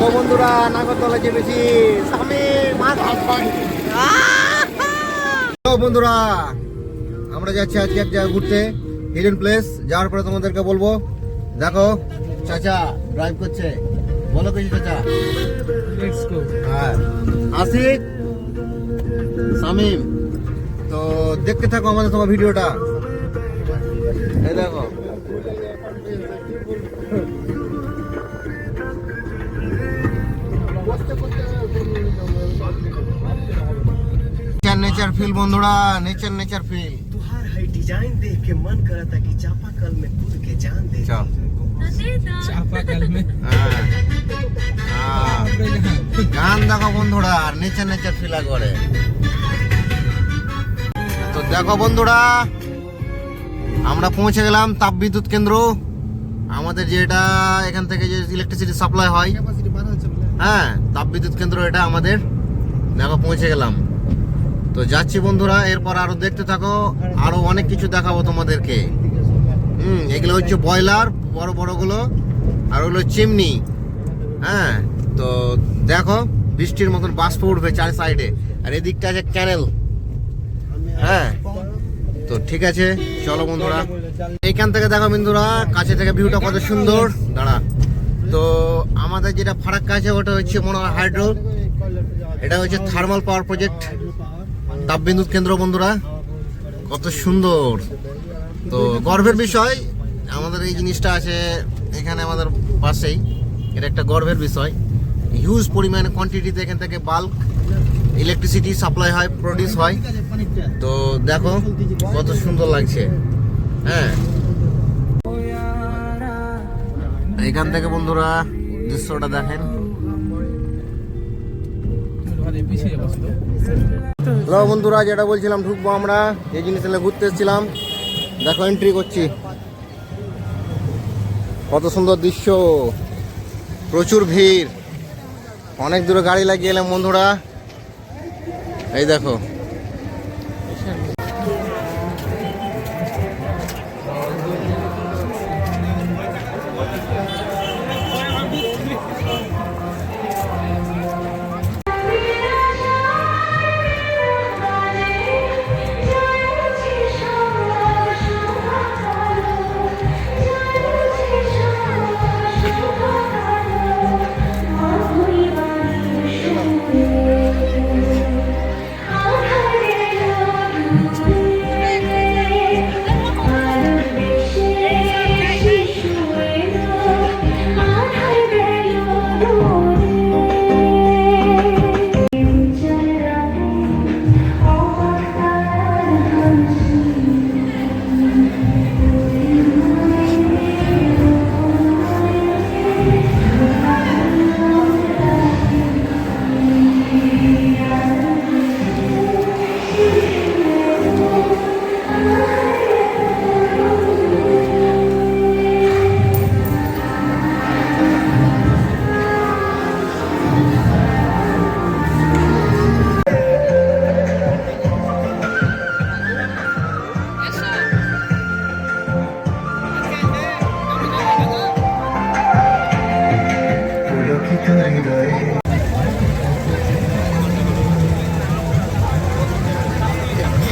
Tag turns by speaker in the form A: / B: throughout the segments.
A: দেখো বন্ধুরা নাগরদোলা চেপেছি স্বামী মাছ তো বন্ধুরা আমরা যাচ্ছি আজকে এক জায়গায় ঘুরতে হিডেন প্লেস যাওয়ার পরে তোমাদেরকে বলব দেখো চাচা ড্রাইভ করছে। বলো কিছু চাচা?
B: লেটস গো
A: হ্যাঁ। আসিক সামিম তো দেখতে থাকো আমাদের তোমার ভিডিওটা এই দেখো। নেচার নেচার ফিল বন্ধুরা নেচার নেচার ফিল
C: तुहार है डिजाइन देख के मन करता कि चापाकल में कूद के जान दे
A: চল
B: চাপাকল মে
A: হ্যাঁ হ্যাঁ গান দেখো বন্ধুরা আর নেচার নেচার ফিলা করে তো দেখো বন্ধুরা আমরা পৌঁছে গেলাম তাপবিদ্যুৎ কেন্দ্র আমাদের যেটা এখান থেকে যে ইলেকট্রিসিটি সাপ্লাই হয় হ্যাঁ তাপবিদ্যুৎ কেন্দ্র এটা আমাদের দেখো পৌঁছে গেলাম তো যাচ্ছি বন্ধুরা, এরপর আরও দেখতে থাকো, আরও অনেক কিছু দেখাবো তোমাদেরকে। হুম, এগুলো হচ্ছে বয়লার বড় বড়গুলো, আর ওগুলো চিমনি। হ্যাঁ তো দেখো, বৃষ্টির মতন বাষ্প উঠবে চার সাইডে, আর এদিকটা আছে ক্যানেল। হ্যাঁ তো ঠিক আছে, চলো বন্ধুরা। এইখান থেকে দেখো বন্ধুরা, কাছে থেকে ভিউটা কত সুন্দর। দাঁড়া, তো আমাদের যেটা ফারাক্কা আছে, ওটা হচ্ছে মনে হয় হাইড্রো। এটা হচ্ছে থার্মাল পাওয়ার প্রজেক্ট তাপবিদ্যুৎ কেন্দ্র বন্ধুরা, কত সুন্দর। তো গর্বের বিষয়, আমাদের এই জিনিসটা আছে এখানে আমাদের পাশেই। এটা একটা গর্বের বিষয়। হিউজ পরিমাণে কোয়ান্টিটিতে এখান থেকে বাল্ক ইলেকট্রিসিটি সাপ্লাই হয় প্রডিউস হয়। তো দেখো, কত সুন্দর লাগছে। হ্যাঁ। এখান থেকে বন্ধুরা, দৃশ্যটা দেখেন। হ্যালো বন্ধুরা, যেটা বলছিলাম, ঢুকবো আমরা। এই জিনিস নিয়ে ঘুরতে এসেছিলাম। দেখো এন্ট্রি করছি। কত সুন্দর দৃশ্য। প্রচুর ভিড়। অনেক দূরে গাড়ি লাগিয়ে এলাম বন্ধুরা। এই দেখো।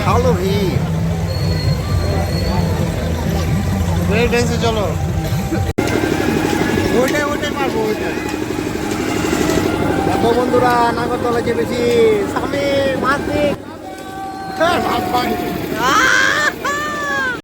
A: ভালো ভিড় ব্রেক ড্যান্সে চলো। ওইটাই ওইটাই পারব, ওইটাই। দেখো বন্ধুরা নাগরদোলা চেপেছি স্বামী মাছ পানি